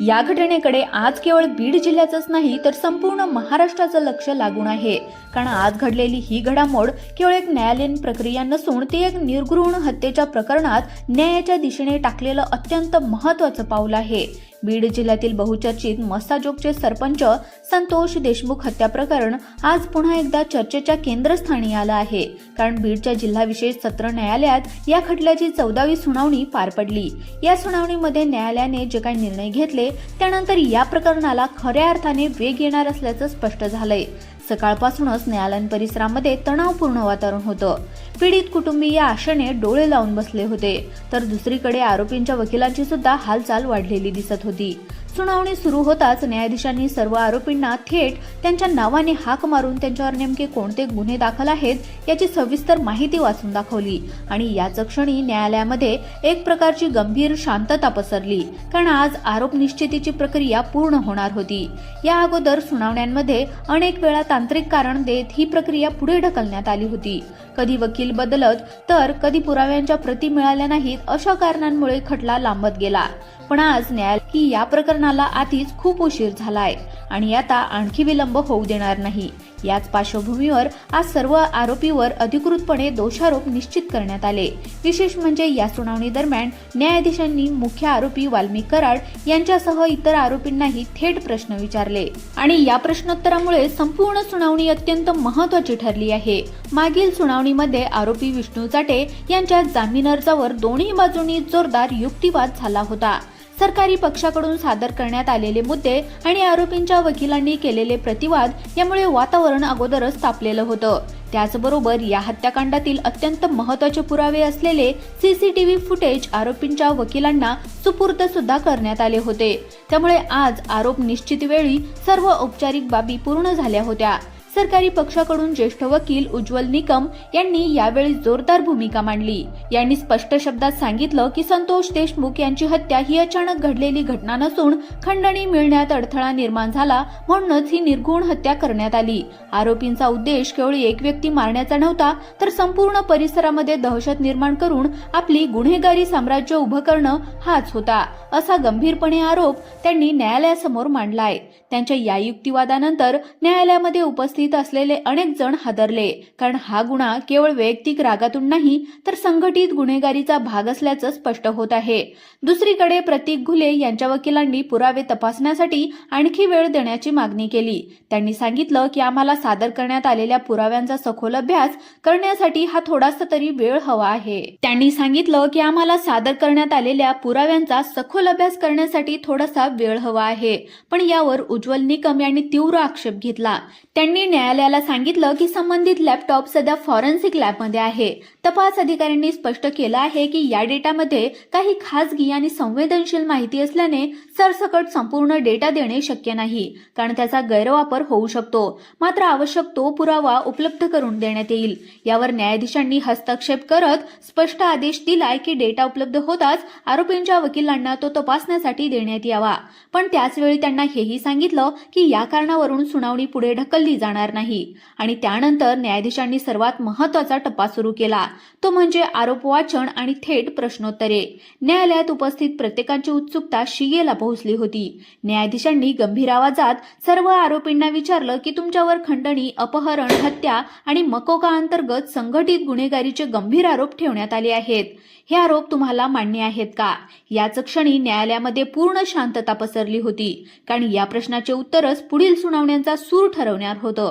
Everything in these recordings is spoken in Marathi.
या घटनेकडे आज केवळ बीड जिल्ह्याचंच नाही तर संपूर्ण महाराष्ट्राचं लक्ष लागून आहे. कारण आज घडलेली ही घडामोड केवळ एक न्यायालयीन प्रक्रिया नसून ती एक निर्घृण हत्येच्या प्रकरणात न्यायाच्या दिशेने टाकलेलं अत्यंत महत्वाचं पाऊल आहे. बीड जिल्ह्यातील बहुचर्चित मस्ताजोगचे सरपंच संतोष देशमुख हत्या प्रकरण आज पुन्हा एकदा चर्चेच्या केंद्रस्थानी आलं आहे. कारण बीडच्या जिल्हा विशेष सत्र न्यायालयात या खटल्याची चौदावी सुनावणी पार पडली. या सुनावणीमध्ये न्यायालयाने जे काही निर्णय घेतले त्यानंतर या प्रकरणाला खऱ्या अर्थाने वेग येणार असल्याचं स्पष्ट झालंय. सकाळपासूनच न्यायालयीन परिसरामध्ये तणावपूर्ण वातावरण होतं. पीडित कुटुंबीय आशेने डोळे लावून बसले होते. तर दुसरीकडे आरोपींच्या वकिलांची सुद्धा हालचाल वाढलेली दिसत होती. सुनावणी सुरू होताच न्यायाधीशांनी सर्व आरोपींना थेट त्यांच्या नावाने हाक मारून त्यांच्यावर नेमके कोणते गुन्हे दाखल आहेत याची सविस्तर माहिती वाचून दाखवली. आणि याच क्षणी न्यायालयामध्ये एक प्रकारची गंभीर शांतता पसरली कारण आज आरोप निश्चितीची प्रक्रिया पूर्ण होणार होती. या अगोदर सुनावण्यांमध्ये अनेक वेळा तांत्रिक कारण देत ही प्रक्रिया पुढे ढकलण्यात आली होती. कधी वकील बदलत तर कधी पुराव्यांच्या प्रती मिळाल्या नाहीत अशा कारणांमुळे खटला लांबत गेला. पण आज न्यायालय की या प्रकरणाला आधीच खूप उशीर झालाय आणि आता आणखी विलंब होऊ देणार नाही. याच पार्श्वभूमीवर आज सर्व आरोपीवर अधिकृतपणे दोषारोप निश्चित करण्यात आले. विशेष म्हणजे या सुनावणी दरम्यान न्यायाधीशांनी मुख्य आरोपी वाल्मिक कराड यांच्यासह इतर आरोपींनाही थेट प्रश्न विचारले. आणि या प्रश्नोत्तरामुळे संपूर्ण सुनावणी अत्यंत महत्वाची ठरली आहे. मागील सुनावणीमध्ये आरोपी विष्णू चाटे यांच्या जामीन अर्जावर दोन्ही बाजूंनी जोरदार युक्तिवाद झाला होता. सरकारी पक्षाकडून सादर करण्यात आलेले मुद्दे आणि आरोपींच्या वकिलांनी केलेले प्रतिवाद यामुळे वातावरण अगोदरच तापलेलं होतं. त्याचबरोबर या हत्याकांडातील अत्यंत महत्त्वाचे पुरावे असलेले सीसीटीव्ही फुटेज आरोपींच्या वकिलांना सुपूर्द सुद्धा करण्यात आले होते. त्यामुळे आज आरोप निश्चित वेळी सर्व औपचारिक बाबी पूर्ण झाल्या होत्या. सरकारी पक्षाकडून ज्येष्ठ वकील उज्ज्वल निकम यांनी यावेळी जोरदार भूमिका मांडली. यांनी स्पष्ट शब्दात सांगितलं की संतोष देशमुख यांची हत्या ही अचानक घडलेली घटना नसून खंडणी मिळण्यात अडथळा निर्माण झाला म्हणूनच ही निर्घुण हत्या करण्यात आली. आरोपींचा उद्देश केवळ एक व्यक्ती मारण्याचा नव्हता तर संपूर्ण परिसरामध्ये दहशत निर्माण करून आपली गुन्हेगारी साम्राज्य उभं करणं हाच होता असा गंभीरपणे आरोप त्यांनी न्यायालयासमोर मांडलाय. त्यांच्या या युक्तिवादानंतर न्यायालयामध्ये उपस्थित असलेले अनेक जण हादरले. कारण हा गुन्हा केवळ वैयक्तिक रागातून नाही तर संघटित गुन्हेगारीचा भाग असल्याचं स्पष्ट होत आहे. दुसरीकडे प्रतीक घुले यांच्या वकिलांनी पुरावे तपासण्यासाठी आणखी वेळ देण्याची मागणी केली. त्यांनी सांगितलं की आम्हाला सादर करण्यात आलेल्या पुराव्यांचा सखोल अभ्यास करण्यासाठी हा थोडासा तरी वेळ हवा आहे. त्यांनी सांगितलं की आम्हाला सादर करण्यात आलेल्या पुराव्यांचा सखोल अभ्यास करण्यासाठी थोडासा वेळ हवा आहे. पण यावर उज्ज्वल निकम यांनी तीव्र आक्षेप घेतला. त्यांनी न्यायालयाला सांगितलं की संबंधित लॅपटॉप सध्या फॉरेन्सिक लॅबमध्ये आहे. तपास अधिकाऱ्यांनी स्पष्ट केलं आहे की या डेटामध्ये काही खासगी आणि संवेदनशील माहिती असल्याने सरसकट संपूर्ण डेटा देणे शक्य नाही कारण त्याचा गैरवापर होऊ शकतो. मात्र आवश्यक तो पुरावा उपलब्ध करून देण्यात येईल. यावर न्यायाधीशांनी हस्तक्षेप करत स्पष्ट आदेश दिलाय की डेटा उपलब्ध होताच आरोपींच्या वकिलांना तो तपासण्यासाठी देण्यात यावा. पण त्याचवेळी त्यांना हेही सांगितलं की या कारणावरून सुनावणी पुढे ढकलली जाणार नाही. आणि त्यानंतर न्यायाधीशांनी सर्वात महत्त्वाचा टप्पा सुरू केला. तो म्हणजे आरोप वाचन आणि थेट प्रश्नोत्तरे. न्यायालयात उपस्थित प्रत्येकाची उत्सुकता शिगेला पोहोचली होती. न्यायाधीशांनी गंभीर आवाजात सर्व आरोपींना विचारलं की तुमच्यावर खंडणी अपहरण हत्या आणि मकोका अंतर्गत संघटित गुन्हेगारीचे गंभीर आरोप ठेवण्यात आले आहेत. हे आरोप तुम्हाला मान्य आहेत का? याच क्षणी न्यायालयामध्ये पूर्ण शांतता पसरली होती. कारण या प्रश्नाचे उत्तरच पुढील सुनावण्यांचा सूर ठरवणार होतं.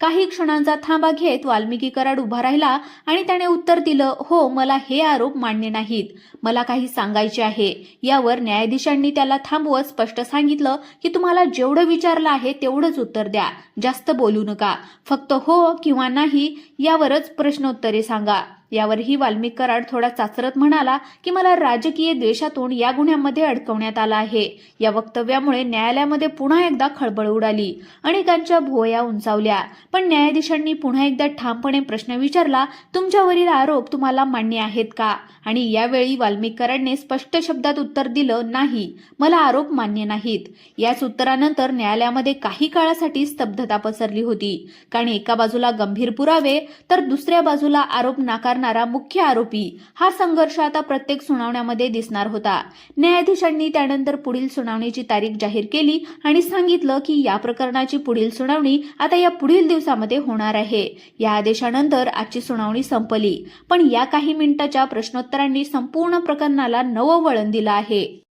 काही क्षणांचा थांबा घेत वाल्मिकी कराड उभा राहिला आणि त्याने उत्तर दिलं हो मला हे आरोप मान्य नाहीत. मला काही सांगायचे आहे. यावर न्यायाधीशांनी त्याला थांबवत स्पष्ट सांगितलं की तुम्हाला जेवढं विचारलं आहे तेवढंच उत्तर द्या. जास्त बोलू नका. फक्त हो किंवा नाही यावरच प्रश्नोत्तरे सांगा. यावरही वाल्मिक कराड थोडा चाचरत म्हणाला की मला राजकीय द्वेषातून या गुन्ह्यामध्ये अडकवण्यात आलं आहे. या वक्तव्यामुळे न्यायालयामध्ये पुन्हा एकदा खळबळ उडाली अनेकांच्या भुवया उंचावल्या. पण न्यायाधीशांनी पुन्हा एकदा ठामपणे प्रश्न विचारला तुमच्यावरील आरोप तुम्हाला मान्य आहेत का? आणि यावेळी वाल्मिक कराडने स्पष्ट शब्दात उत्तर दिलं नाही मला आरोप मान्य नाहीत. याच उत्तरानंतर न्यायालयामध्ये काही काळासाठी स्तब्धता पसरली होती. कारण एका बाजूला गंभीर पुरावे तर दुसऱ्या बाजूला आरोप नाकार करणारा मुख्य आरोपी हा संघर्ष आता प्रत्येक सुनावण्यामध्ये दिसणार होता. न्यायाधीशांनी त्यानंतर पुढील सुनावणीची तारीख जाहीर केली आणि सांगितलं की या प्रकरणाची पुढील सुनावणी आता या पुढील दिवसामध्ये होणार आहे. या आदेशानंतर आजची सुनावणी संपली. पण या काही मिनिटाच्या प्रश्नोत्तरांनी संपूर्ण प्रकरणाला नवं वळण दिलं आहे.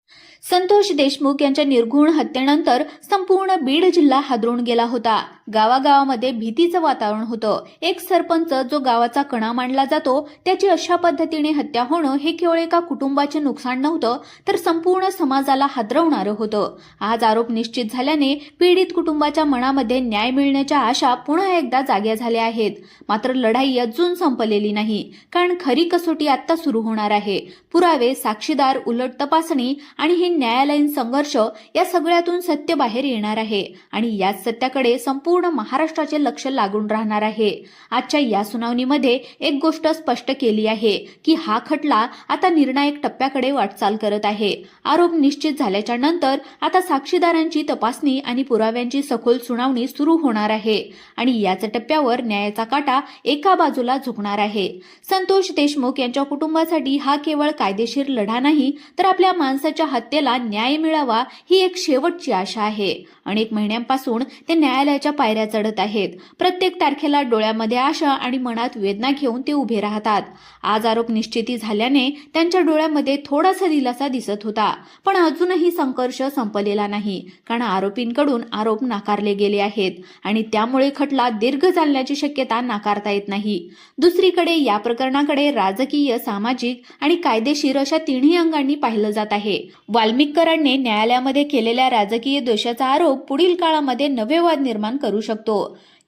संतोष देशमुख यांच्या निर्घुण हत्येनंतर संपूर्ण बीड जिल्हा हादरून गेला होता. गावागावामध्ये भीतीचं वातावरण होतं. एक सरपंच जो गावाचा कणा मांडला जातो त्याची अशा पद्धतीने हत्या होणं हे केवळ एका कुटुंबाचे नुकसान नव्हतं तर संपूर्ण समाजाला हादरवणारं होतं. आज आरोप निश्चित झाल्याने पीडित कुटुंबाच्या मनामध्ये न्याय मिळण्याच्या आशा पुन्हा एकदा जाग्या झाल्या आहेत. मात्र लढाई अजून संपलेली नाही कारण खरी कसोटी आता सुरू होणार आहे. पुरावे साक्षीदार उलट तपासणी आणि हे न्यायालयीन संघर्ष या सगळ्यातून सत्य बाहेर येणार आहे आणि याच सत्याकडे संपूर्ण महाराष्ट्राचे लक्ष लागून राहणार आहे. आजच्या या सुनावणीमध्ये एक गोष्ट स्पष्ट केली आहे की हा खटला आता निर्णायक टप्प्याकडे वाटचाल करत आहे. आरोप निश्चित झाल्याच्यानंतर आता साक्षीदारांची तपासणी आणि पुराव्यांची सखोल सुनावणी सुरू होणार आहे आणि याच टप्प्यावर न्यायाचा काटा एका बाजूला झुकणार आहे. संतोष देशमुख यांच्या कुटुंबासाठी हा केवळ कायदेशीर लढा नाही तर आपल्या माणसाच्या हत्येला न्याय मिळावा ही एक शेवटची आशा आहे. अनेक महिन्यांपासून ते न्यायालयाच्या पायऱ्या चढत आहेत. प्रत्येक तारखेला डोळ्यामध्ये आशा आणि मनात वेदना घेऊन ते उभे राहतात. आज आरोप निश्चिती झाल्याने त्यांच्या डोळ्यामध्ये थोडासा दिलासा दिसत होता. पण अजूनही संघर्ष संपलेला नाही कारण आरोपींकडून आरोप नाकारले गेले आहेत आणि त्यामुळे खटला दीर्घ चालण्याची शक्यता नाकारता येत नाही. दुसरीकडे या प्रकरणाकडे राजकीय सामाजिक आणि कायदेशीर अशा तिन्ही अंगांनी पाहिलं जात आहे. वाल्मिकरांनी न्यायालयामध्ये केलेल्या राजकीय दोषाचा आरोप पुढील काळामध्ये नवे वाद निर्माण करू शकतो.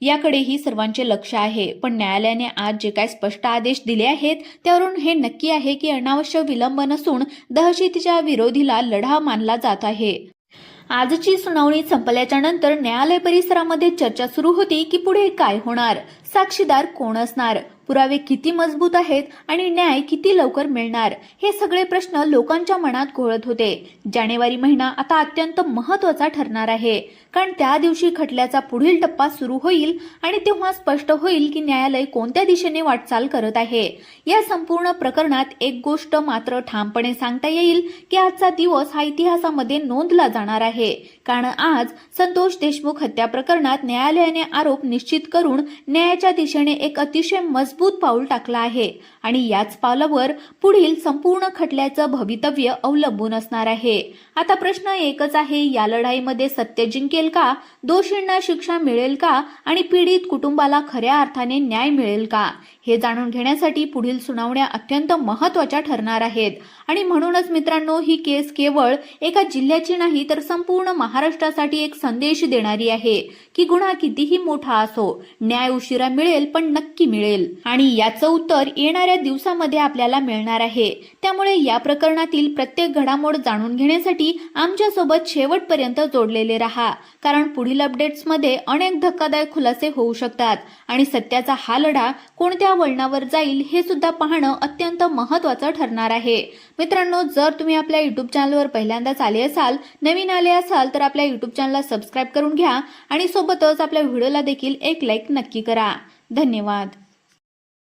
याकडेही सर्वांचे लक्ष आहे. पण न्यायालयाने आज जे काय स्पष्ट आदेश दिले आहेत त्यावरून हे नक्की आहे की अनावश्यक विलंब नसून दहशतीच्या विरोधीला लढा मानला जात आहे. आजची सुनावणी संपल्याच्या नंतर न्यायालय परिसरामध्ये चर्चा सुरू होती की पुढे काय होणार? साक्षीदार कोण असणार? पुरावे किती मजबूत आहेत आणि न्याय किती लवकर मिळणार? हे सगळे प्रश्न लोकांच्या मनात घोळत होते. जानेवारी महिना आता अत्यंत महत्त्वाचा ठरणार आहे. कारण त्या दिवशी खटल्याचा पुढील टप्पा सुरू होईल आणि तेव्हा स्पष्ट होईल की न्यायालय कोणत्या दिशेने वाटचाल करत आहे. या संपूर्ण प्रकरणात एक गोष्ट मात्र ठामपणे सांगता येईल की आजचा दिवस हा इतिहासामध्ये नोंदला जाणार आहे. कारण आज संतोष देशमुख हत्या प्रकरणात न्यायालयाने आरोप निश्चित करून न्यायाच्या दिशेने एक अतिशय मजबूत पाऊल टाकलं आहे आणि याच पावलावर पुढील संपूर्ण खटल्याचं भवितव्य अवलंबून असणार आहे. आता प्रश्न एकच आहे या लढाईमध्ये सत्य जिंकेल का? दोषींना शिक्षा मिळेल का? आणि पीडित कुटुंबाला खऱ्या अर्थाने न्याय मिळेल का? हे जाणून घेण्यासाठी पुढील सुनावण्या अत्यंत महत्त्वाच्या ठरणार आहेत. आणि म्हणूनच मित्रांनो ही केस केवळ एका जिल्ह्याची नाही तर संपूर्ण महाराष्ट्रासाठी एक संदेश देणारी आहे की गुन्हा कितीही मोठा असो न्याय उशिरा मिळेल पण नक्की मिळेल. आणि याचं उत्तर येणाऱ्या दिवसामध्ये आपल्याला मिळणार आहे. त्यामुळे या प्रकरणातील प्रत्येक घडामोड जाणून घेण्यासाठी आमच्यासोबत शेवटपर्यंत जोडलेले राहा. कारण पुढील अपडेट्समध्ये अनेक धक्कादायक खुलासे होऊ शकतात. आणि सत्याचा हा लढा कोणत्या वळणावर जाईल हे सुद्धा पाहणं अत्यंत महत्वाचं ठरणार आहे. मित्रांनो जर तुम्ही आपल्या युट्यूब चॅनलवर पहिल्यांदाच आले असाल नवीन आले असाल तर आपल्या युट्यूब चॅनलला सबस्क्राईब करून घ्या आणि सोबतच आपल्या व्हिडिओला देखील एक लाईक नक्की करा. धन्यवाद.